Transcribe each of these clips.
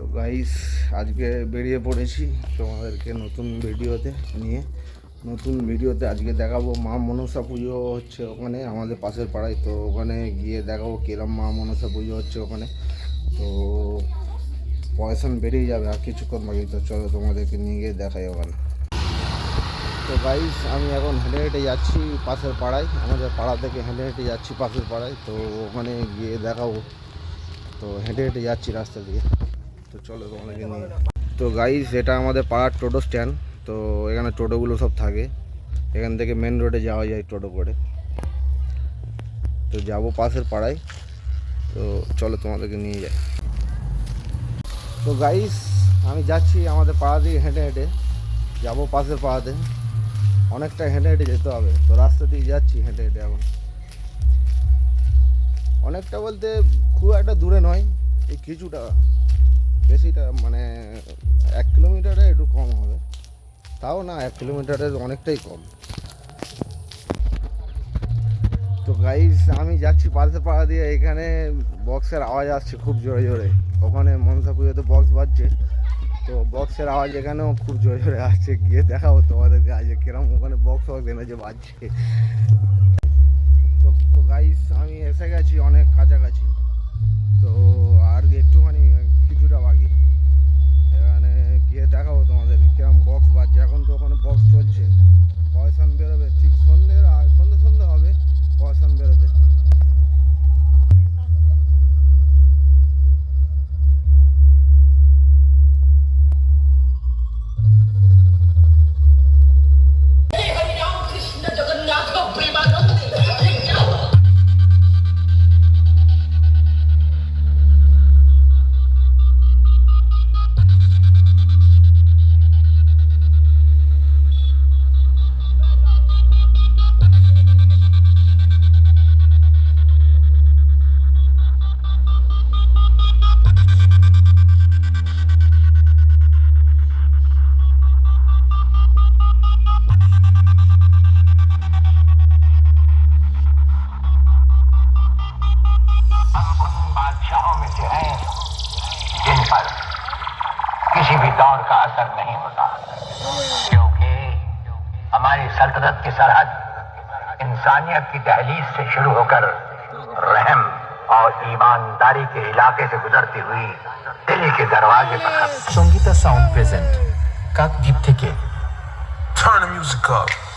তো গাইস আজকে বেরিয়ে পড়েছি তোমাদেরকে নতুন ভিডিওতে নিয়ে। নতুন ভিডিওতে আজকে দেখাবো মা মনসা পুজো হচ্ছে ওখানে, আমাদের পাশের পাড়ায়। তো ওখানে গিয়ে দেখাবো কিরম মা মনসা পুজো হচ্ছে ওখানে। তো পয়সন বেরিয়ে যাবে আর কিছুক্ষণ বাকি। তো চলো তোমাদেরকে নিয়ে গিয়ে দেখাই ওখানে। তো গাইস আমি এখন হেঁটে হেঁটে যাচ্ছি পাশের পাড়ায়। আমাদের পাড়া থেকে হেঁটে হেঁটে যাচ্ছি পাশের পাড়ায়। তো ওখানে গিয়ে দেখাবো। তো হেঁটে হেঁটে যাচ্ছি রাস্তা দিয়ে। তো চলো তোমাদেরকে নিয়ে তো গাইস এটা আমাদের পাড়ার টোটো স্ট্যান্ড তো এখানে টোটোগুলো সব থাকে। এখান থেকে মেন রোডে যাওয়া যায় টোটো করে। তো যাব পাশের পাড়ায়। তো চলো তোমাদেরকে নিয়ে যাই। তো গাইস আমি যাচ্ছি আমাদের পাড়া দিয়ে হেঁটে হেঁটে। যাব পাশের পাড়াতে। অনেকটা হেঁটে হেঁটে যেতে হবে। তো রাস্তা দিয়ে যাচ্ছি হেঁটে হেঁটে এখন। অনেকটা বলতে খুব একটা দূরে নয়, এই কিছুটা তাও না, এক কিলোমিটারের অনেকটাই কম। তো গাইস আমি যাচ্ছি পাশে পাড়া দিয়ে, এখানে বক্সের আওয়াজ আসছে খুব জোরে জোরে। ওখানে মনসা পুজোতে বক্স বাজছে। তো বক্সের আওয়াজ এখানেও খুব জোরে জোরে আসছে। গিয়ে দেখাবো তোমাদেরকে আজ কিরম ওখানে বক্স বক্স এনেছে বাজছে। তো তো গাইস আমি এসে গেছি অনেক सल्तनत की सरहद इंसानियत की दहलीज से शुरू होकर रहम और ईमानदारी के इलाके से गुजरती हुई दिल्ली के दरवाजे पर संगीता साउंड प्रेजेंट काक दीप के Turn the music up.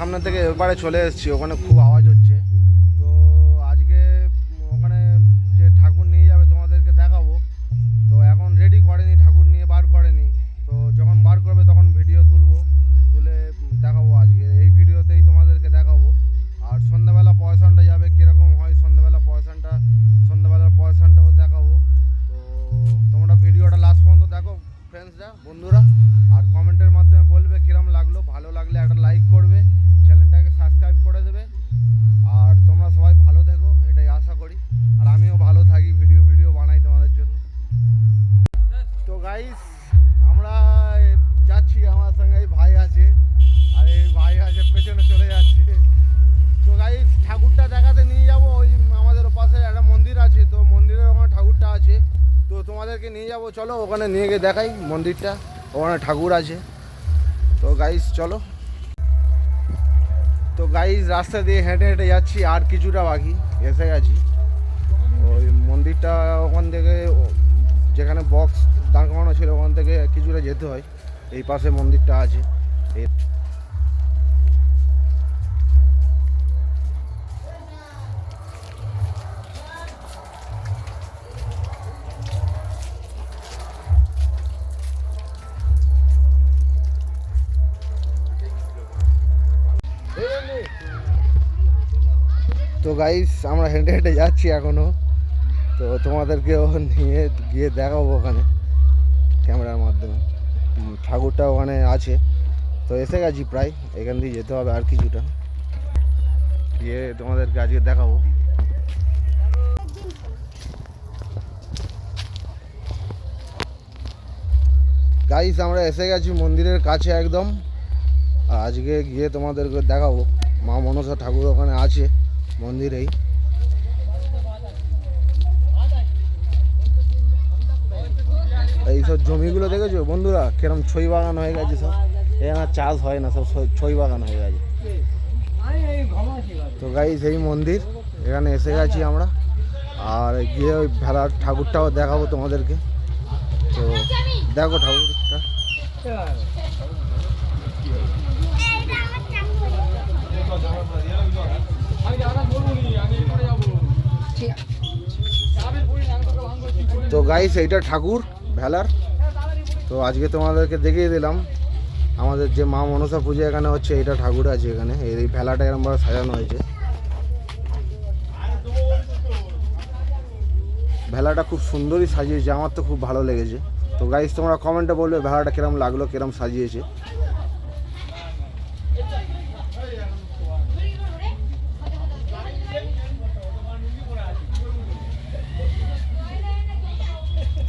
সামনে থেকে এবারে চলে এসছি ওখানে খুব আওয়াজ হচ্ছে। তোমাদেরকে নিয়ে যাব। চলো, ওখানে নিয়ে গিয়ে দেখাই মন্দিরটা। ওখানে ঠাকুর আছে। তো গাইস চলো। তো গাইস রাস্তা দিয়ে হেঁটে হেঁটে যাচ্ছি, আর কিছুটা বাকি। এসে গেছি। ওই মন্দিরটা ওখান থেকে যেখানে বক্স দাঁড় করানো ছিল, ওখান থেকে কিছুটা যেতে হয়। এই পাশে মন্দিরটা আছে। তো গাইস আমরা হেঁটে হেঁটে যাচ্ছি এখনও। তো তোমাদেরকেও নিয়ে গিয়ে দেখাবো ওখানে, ক্যামেরার মাধ্যমে। ঠাকুরটা ওখানে আছে। তো এসে গেছি প্রায়, এখান দিয়ে যেতে হবে আর কিছুটা। গিয়ে তোমাদেরকে আজকে দেখাবো। গাইস আমরা এসে গেছি মন্দিরের কাছে একদম। আজকে গিয়ে তোমাদেরকে দেখাবো। মা মনসা ঠাকুর ওখানে আছে। মন্দিরেই। এই সব জমিগুলো দেখেছ? বন্ধুরা, কিরম ছই বাগান হয়ে গেছে সব। এখানে চাষ হয় না, সব ছই বাগান হয়ে গেছে। তো গাই সেই মন্দির, এখানে এসে গেছি আমরা। আর গিয়ে ওই ভেলার ঠাকুরটাও দেখাবো তোমাদেরকে। তো দেখো ঠাকুরটা। তো গাইস এইটা ঠাকুর ভেলার। তো আজকে তোমাদেরকে দেখিয়ে দিলাম। আমাদের যে মা মনসা পুজো এখানে হচ্ছে এইটা ঠাকুর আছে এখানে। এই ভেলাটা এরকমভাবে সাজানো হয়েছে। ভেলাটা খুব সুন্দরই সাজিয়েছে আমার তো খুব ভালো লেগেছে। তো গাইস তোমরা কমেন্টে বলবে ভেলাটা কিরম লাগল কিরম সাজিয়েছে।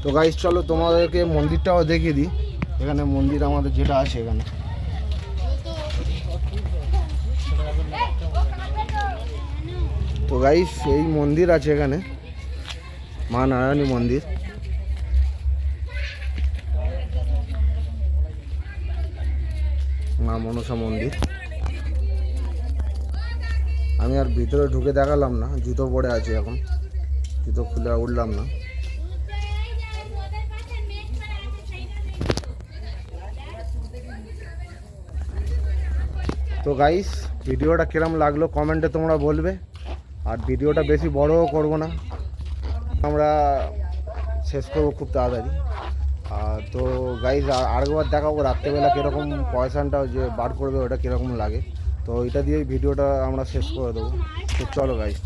তো গাইস চলো তোমাদেরকে মন্দিরটাও দেখিয়ে দিই। এখানে মন্দির আমাদের যেটা আছে এখানে। তো গাইস এই মন্দির আছে এখানে। মা নারায়ণী মন্দির। মা মনসা মন্দির। আমি আর ভিতরে ঢুকে দেখালাম না, জুতো পরে আছে এখন। জুতো খুলে উঠলাম না। তো গাইস ভিডিওটা কিরম লাগল কমেন্টে তোমরা বলবে। আর ভিডিওটা বেশি বড়ও করব না। আমরা শেষ করব খুব তাড়াতাড়ি। আর তো গাইস আরেকবার দেখাবো রাত্রেবেলা কীরকম পয়সানটা যে বার করবে, ওটা কীরকম লাগে। তো এটা দিয়েই ভিডিওটা আমরা শেষ করে দেবো। তো চলো গাইস